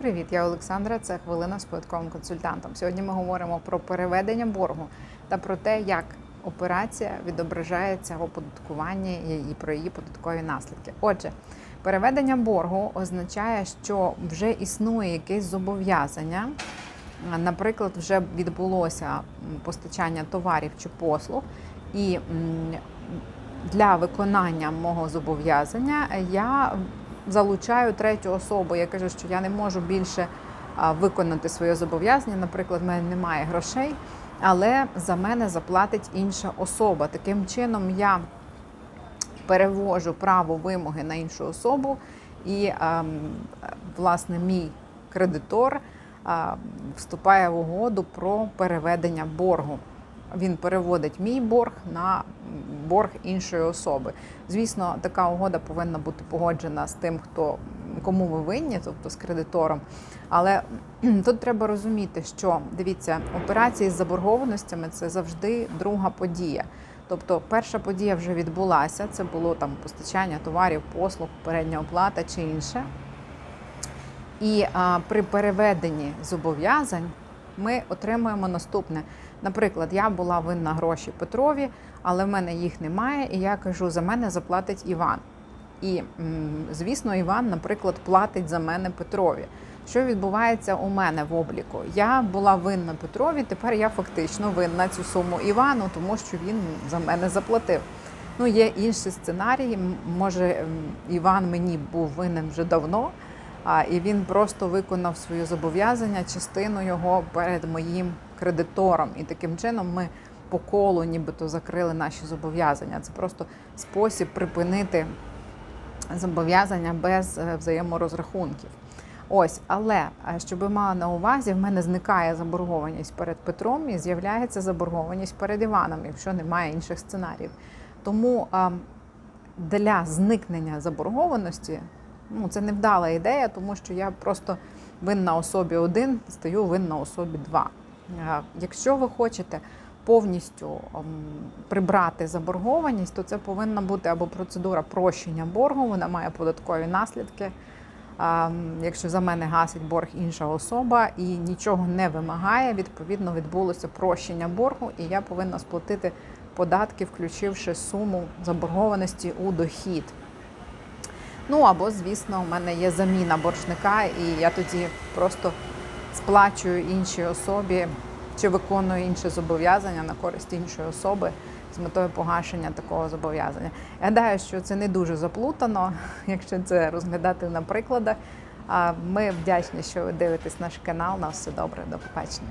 Привіт, я Олександра. Це хвилина з податковим консультантом. Сьогодні ми говоримо про переведення боргу та про те, як операція відображається в оподаткуванні і про її податкові наслідки. Отже, переведення боргу означає, що вже існує якесь зобов'язання. Наприклад, вже відбулося постачання товарів чи послуг, і для виконання мого зобов'язання я залучаю третю особу. Я кажу, що я не можу більше виконати своє зобов'язання. Наприклад, в мене немає грошей, але за мене заплатить інша особа. Таким чином я перевожу право вимоги на іншу особу, і ем, власне мій кредитор вступає в угоду про переведення боргу. Він переводить мій борг на борг іншої особи. Звісно, така угода повинна бути погоджена з тим, хто кому ви винні, тобто з кредитором. Але тут треба розуміти, що дивіться, операції з заборгованостями це завжди друга подія. Тобто, перша подія вже відбулася. Це було там постачання товарів, послуг, передня оплата чи інше. І а, при переведенні зобов'язань ми отримуємо наступне. Наприклад, я була винна гроші Петрові, але в мене їх немає, і я кажу, за мене заплатить Іван. І, звісно, Іван, наприклад, платить за мене Петрові. Що відбувається у мене в обліку? Я була винна Петрові, тепер я фактично винна цю суму Івану, тому що він за мене заплатив. Ну, є інші сценарії. Може, Іван мені був винен вже давно, і він просто виконав своє зобов'язання, частину його перед моїм кредитором. І таким чином ми по колу нібито закрили наші зобов'язання. Це просто спосіб припинити зобов'язання без е, взаєморозрахунків. Ось, але е, щоб ви мали на увазі, в мене зникає заборгованість перед Петром і з'являється заборгованість перед Іваном, якщо немає інших сценаріїв. Тому для зникнення заборгованості ну, це невдала ідея, тому що я просто винна особі один, стаю винна особі два. Е, Якщо ви хочете повністю ем, прибрати заборгованість, то це повинна бути або процедура прощення боргу, вона має податкові наслідки. Ем, Якщо за мене гасить борг інша особа і нічого не вимагає, відповідно відбулося прощення боргу, і я повинна сплатити податки, включивши суму заборгованості у дохід. Ну або, звісно, у мене є заміна боржника, і я тоді просто сплачую іншій особі чи виконую інше зобов'язання на користь іншої особи з метою погашення такого зобов'язання. Я гадаю, що це не дуже заплутано, якщо це розглядати на прикладах. Ми вдячні, що ви дивитесь наш канал. На все добре, до побачення.